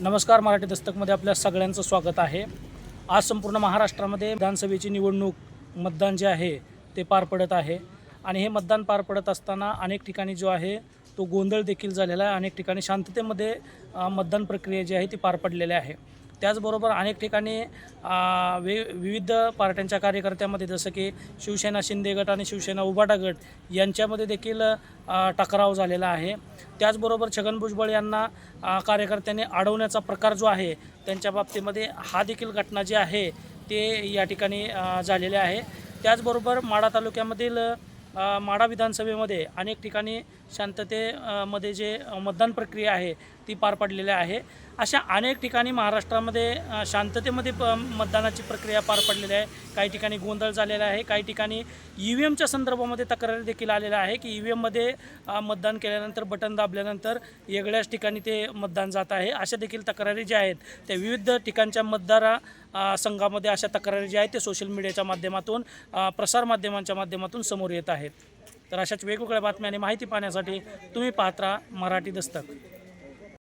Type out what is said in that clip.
नमस्कार मराठी दस्तकमध्ये आपल्या सगळ्यांचं स्वागत आहे. आज संपूर्ण महाराष्ट्रामध्ये विधानसभेची निवडणूक मतदान जे आहे ते पार पडत आहे. आणि हे मतदान पार पडत असताना अनेक ठिकाणी जो आहे तो गोंधळ देखील झालेला आहे. अनेक ठिकाणी शांततेमध्ये मतदान प्रक्रिया जी आहे ती पार पडलेली आहे. त्याचबरोबर अनेक ठिकाणी वि वे विविध पार्ट्यांच्या कार्यकर्त्यामध्ये जसं की शिवसेना शिंदे गट आणि शिवसेना उबाटा गट यांच्यामध्ये देखील टकराव झालेला आहे. त्याचबरोबर छगन भुजबळ यांना कार्यकर्त्यांनी अडवण्याचा प्रकार जो आहे त्यांच्या बाबतीमध्ये हा देखील घटना जी आहे ते या ठिकाणी झालेले आहे. त्याचबरोबर माढा तालुक्यामधील माडा माढा विधानसभेमध्ये अनेक ठिकाणी शांतते मध्ये जे मतदान प्रक्रिया आहे ती पार पडलेली आहे. अशा अनेक ठिकाणी महाराष्ट्रामध्ये शांततेमध्ये प मतदानाची प्रक्रिया पार पडलेली आहे. काही ठिकाणी गोंधळ झालेला आहे. काही ठिकाणी ई व्ही एमच्या संदर्भामध्ये तक्रारी देखील आलेल्या आहे की ई व्ही एममध्ये मतदान केल्यानंतर बटन दाबल्यानंतर वेगळ्याच ठिकाणी ते मतदान जात आहे. अशा देखील तक्रारी ज्या आहेत त्या विविध ठिकाणच्या मतदारा संघामध्ये अशा तक्रारी ज्या आहेत ते सोशल मीडियाच्या माध्यमातून प्रसारमाध्यमांच्या माध्यमातून समोर येत आहेत. तर अशाच वेगवेगळ्या बातम्या आणि माहिती पाहण्यासाठी तुम्ही पाहत राहा मराठी दस्तक.